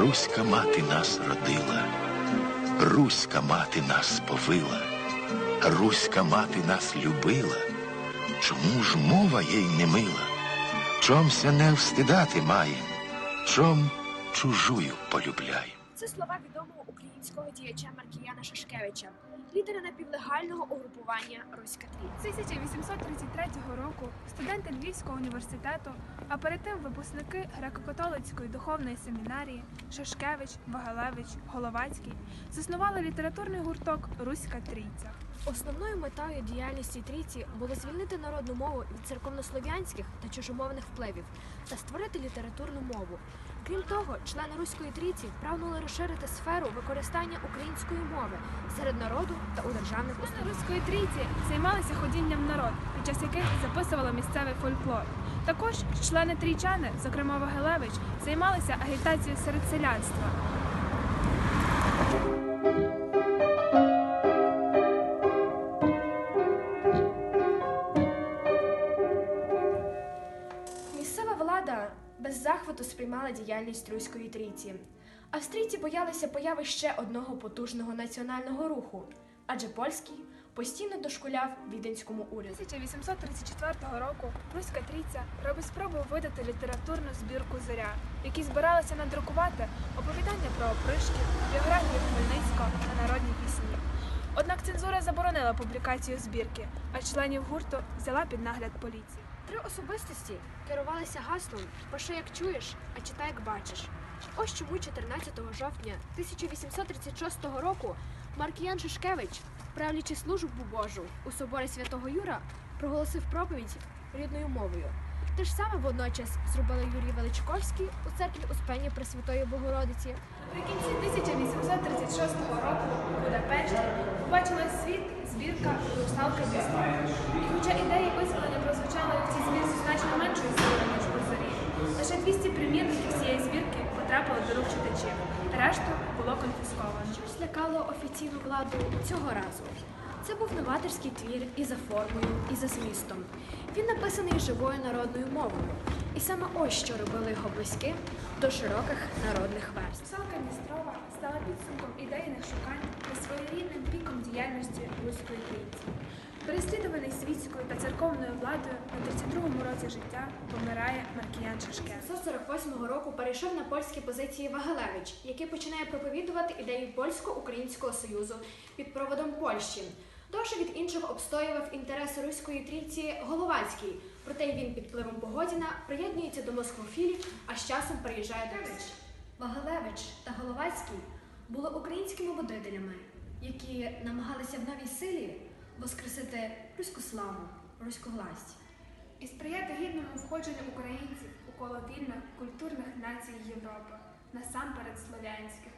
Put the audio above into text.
Руська мати нас родила, Руська мати нас повила, Руська мати нас любила. Чому ж мова їй не мила? Чомся не встидати маєм, чом чужую полюбляєм. Це слова відомого українського діяча Маркіяна Шашкевича, лідера напівлегального угрупування Руська Трі. З 1833 року студенти Львівського університету, а перед тим випускники греко-католицької духовної семінарії Шашкевич, Вагалевич, Головацький заснували літературний гурток Руська Трійця. Основною метою діяльності трійці було звільнити народну мову від церковнослов'янських та чужомовних впливів та створити літературну мову. Крім того, члени Руської трійці прагнули розширити сферу використання української мови серед народу та у державних установ. Руської трійці займалися ходінням народ, під час яких записували місцевий фольклор. Також члени трійчани, зокрема Вагелевич, займалися агітацією серед селянства. Захвату сприймала діяльність Руської трійці. Австрійці боялися появи ще одного потужного національного руху, адже польський постійно дошкуляв віденському уряду. 1834 року Руська Трійця робить спробу видати літературну збірку Зоря, в якій збиралися надрукувати оповідання про опришків, біографію Хмельницького та народні пісні. Однак цензура заборонила публікацію збірки, а членів гурту взяла під нагляд поліції. Три особистості керувалися гаслом «Пиши, як чуєш, а читай, як бачиш. Ось чому 14 жовтня 1836 року Маркіян Шишкевич, правлячи службу Божу у соборі святого Юра, проголосив проповідь рідною мовою. Те ж саме водночас зробили Юрій Величковський у церкві Успення Пресвятої Богородиці. Наприкінці 1836 року у Будапешті побачила світ збірка Русалка міста. І хоча ідеї визволення прозвучали в цій збірці значно меншою силою, ніж у зорі, лише 200 примірників цієї збірки потрапили до рук читачів. Решту було конфісковано. Що злякало офіційну владу цього разу? Це був новаторський твір і за формою, і за змістом. Він написаний живою народною мовою. І саме ось що робило його близьким до широких народних верств. Русалка Містрова стала підсумком ідейних шукань та своєрідним діяльності руської трійці. Переслідуваний світською та церковною владою на 32-му році життя помирає Маркіян Шашкевич. 1948 року перейшов на польські позиції Вагалевич, який починає проповідувати ідею польсько-українського союзу під проводом Польщі. Довше від інших обстоював інтереси руської трійці Головацький, проте й він під впливом Погодіна приєднується до москвофілів, а з часом переїжджає до. Вагалевич та Головацький були українськими будителями, які намагалися в новій силі воскресити руську славу, руську власть. і сприяти гідному входженню українців у коло вільних культурних націй Європи, насамперед слов'янських.